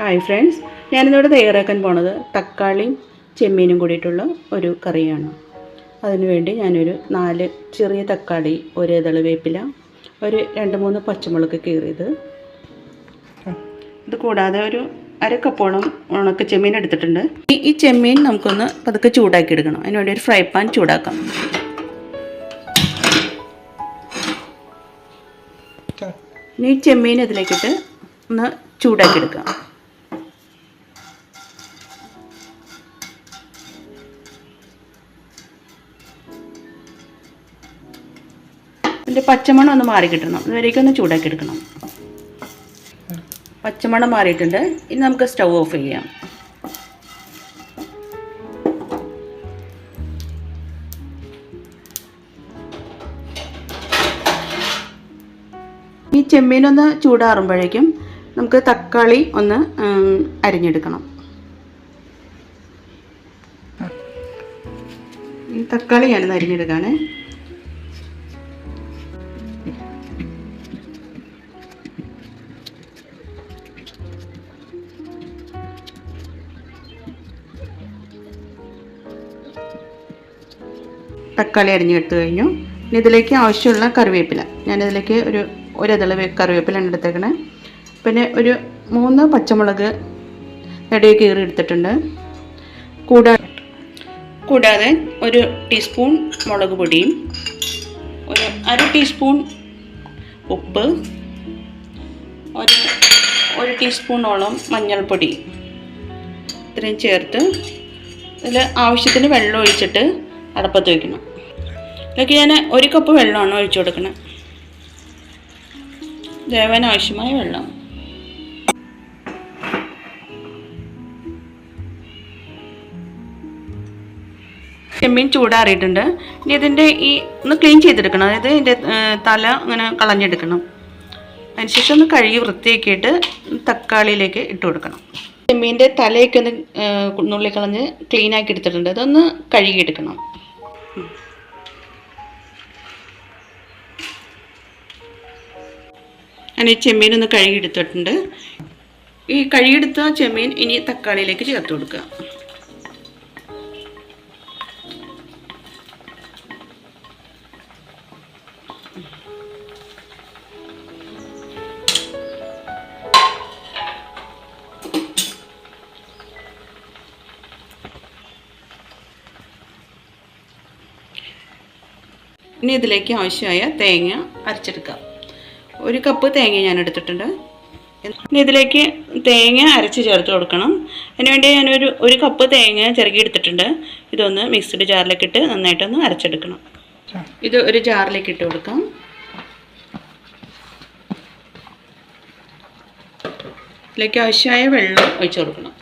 Hi friends ഞാനിന്നിവിടെ തയ്യാറാക്കാൻ പോണത് തക്കാളിയും ചെമ്മീനും കൂടിയിട്ടുള്ള ഒരു കറിയാണ്. അതിനുവേണ്ടി ഞാനൊരു നാല് ചെറിയ തക്കാളി ഒരു ഇതൾ വേപ്പില ഒരു രണ്ട് മൂന്ന് പച്ചമുളക് കീറിയത്. ഇത് കൂടാതെ ഒരു അര കപ്പോളം ഉണക്ക ചെമ്മീൻ എടുത്തിട്ടുണ്ട്. ഈ ഈ ചെമ്മീൻ നമുക്കൊന്ന് പതുക്കെ ചൂടാക്കി എടുക്കണം. അതിനുവേണ്ടി ഒരു ഫ്രൈ പാൻ ചൂടാക്കാം. ഇനി ചെമ്മീൻ ഇതിലേക്കിട്ട് ഒന്ന് ചൂടാക്കി എടുക്കാം. ഇതിന്റെ പച്ചമണം ഒന്ന് മാറി കിട്ടണം. ഇതുവരേക്കും ഒന്ന് ചൂടാക്കി എടുക്കണം. പച്ചമണം മാറിയിട്ടുണ്ട്. ഇനി നമുക്ക് സ്റ്റൗ ഓഫ് ചെയ്യാം. ഈ ചെമ്മീനൊന്ന് ചൂടാറുമ്പോഴേക്കും നമുക്ക് തക്കാളി ഒന്ന് അരിഞ്ഞെടുക്കണം. തക്കാളി ഞാനൊന്ന് അരിഞ്ഞെടുക്കാണ്. തക്കാളി അരിഞ്ഞെടുത്ത് കഴിഞ്ഞു. ഇനി ഇതിലേക്ക് ആവശ്യമുള്ള കറിവേപ്പില. ഞാനിതിലേക്ക് ഒരു ഒരിതൾ കറിവേപ്പില എടുത്തേക്കണേ. പിന്നെ ഒരു മൂന്ന് പച്ചമുളക് ഇടയിൽ കീറി എടുത്തിട്ടുണ്ട്. കൂടാതെ കൂടാതെ ഒരു ടീസ്പൂൺ മുളക് പൊടിയും ഒരു അര ടീസ്പൂൺ ഉപ്പ് ഒരു ഒരു ടീസ്പൂണോളം മഞ്ഞൾപ്പൊടി. ഇത്രയും ചേർത്ത് ഇതിൽ ആവശ്യത്തിന് വെള്ളം ഒഴിച്ചിട്ട് അടപ്പത്ത് വയ്ക്കണം ഇതൊക്കെ ഞാൻ ഒരു കപ്പ് വെള്ളമാണ് ഒഴിച്ചു കൊടുക്കുന്നത്. ദേവന് ആവശ്യമായ വെള്ളം. ചെമ്മീൻ ചൂടാറിയിട്ടുണ്ട്. ഇനി ഇതിന്റെ ഈ ഒന്ന് ക്ലീൻ ചെയ്തെടുക്കണം. അതായത് ഇതിന്റെ തല അങ്ങനെ കളഞ്ഞെടുക്കണം. അതിനുശേഷം ഒന്ന് കഴുകി വൃത്തിയാക്കിയിട്ട് തക്കാളിയിലേക്ക് ഇട്ട് കൊടുക്കണം. ചെമ്മീന്റെ തലയൊക്കെ ഒന്ന് നുള്ളി നുള്ളിക്കളഞ്ഞ് ക്ലീനാക്കി എടുത്തിട്ടുണ്ട്. അതൊന്ന് കഴുകിയെടുക്കണം. ഈ ചെമ്മീൻ ഒന്ന് കഴുകിയെടുത്തിട്ടുണ്ട്. ഈ കഴുകിയെടുത്ത ചെമ്മീൻ ഇനി തക്കാളിയിലേക്ക് ചേർത്ത് കൊടുക്കുക. ഇനി ഇതിലേക്ക് ആവശ്യമായ തേങ്ങ അരച്ചെടുക്കാം. ഒരു കപ്പ് തേങ്ങ ഞാൻ എടുത്തിട്ടുണ്ട്. ഇനി ഇതിലേക്ക് തേങ്ങ അരച്ച് ചേർത്ത് കൊടുക്കണം. അതിനുവേണ്ടി ഞാനൊരു ഒരു കപ്പ് തേങ്ങ ചിരകി എടുത്തിട്ടുണ്ട്. ഇതൊന്ന് മിക്സിഡ് ജാറിലേക്ക് ഇട്ട് നന്നായിട്ടൊന്ന് അരച്ചെടുക്കണം. ഇത് ഒരു ജാറിലേക്ക് ഇട്ട് കൊടുക്കാം. ഇതിലേക്ക് ആവശ്യമായ വെള്ളം ഒഴിച്ചു കൊടുക്കണം.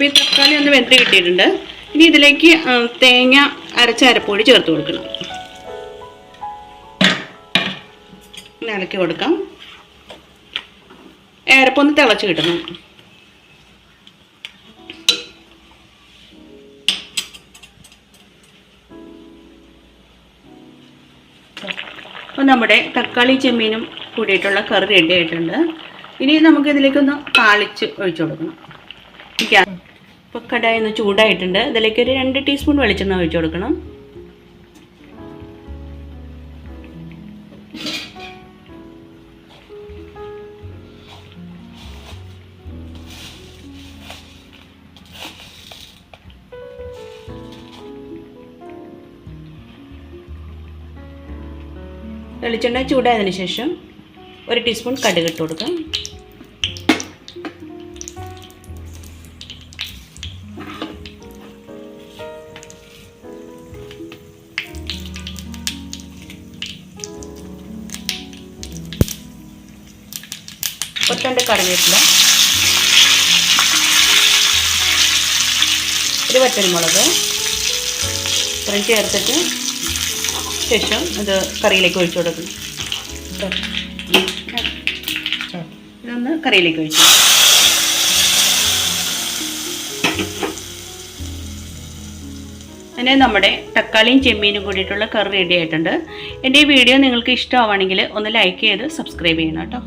ഇപ്പോൾ ഈ തക്കാളി ഒന്ന് വെന്ത് കിട്ടിയിട്ടുണ്ട്. ഇനി ഇതിലേക്ക് തേങ്ങ അരച്ച അരപ്പൊടി ചേർത്ത് കൊടുക്കണം. ഇളക്കി കൊടുക്കാം. അരപ്പൊന്ന് തിളച്ച് കിട്ടണം. അപ്പോൾ നമ്മുടെ തക്കാളി ചെമ്മീനും കൂടിയിട്ടുള്ള കറി റെഡി ആയിട്ടുണ്ട്. ഇനി നമുക്കിതിലേക്കൊന്ന് താളിച്ച് ഒഴിച്ചു കൊടുക്കണം. ഇപ്പോൾ കടായി ചൂടായിട്ടുണ്ട്. ഇതിലേക്ക് ഒരു രണ്ട് ടീസ്പൂൺ വെളിച്ചെണ്ണ ഒഴിച്ചു കൊടുക്കണം. വെളിച്ചെണ്ണ ചൂടായതിനു ശേഷം ഒരു ടീസ്പൂൺ കടുക് ഇട്ട് കൊടുക്കാം. കൊത്തണ്ട് കറിവേപ്പില. ഒരു വറ്റൽമുളക്. ഇത്രയും ചേർത്തിട്ട് ശേഷം ഇത് കറിയിലേക്ക് ഒഴിച്ചു കൊടുക്കും. ഇതൊന്ന് കറിയിലേക്ക് ഒഴിച്ചു അങ്ങനെ നമ്മുടെ തക്കാളിയും ചെമ്മീനും കൂടിയിട്ടുള്ള കറി റെഡി ആയിട്ടുണ്ട്. എന്റെ ഈ വീഡിയോ നിങ്ങൾക്ക് ഇഷ്ടമാവുകയാണെങ്കിൽ ഒന്ന് ലൈക്ക് ചെയ്ത് സബ്സ്ക്രൈബ് ചെയ്യണം കേട്ടോ.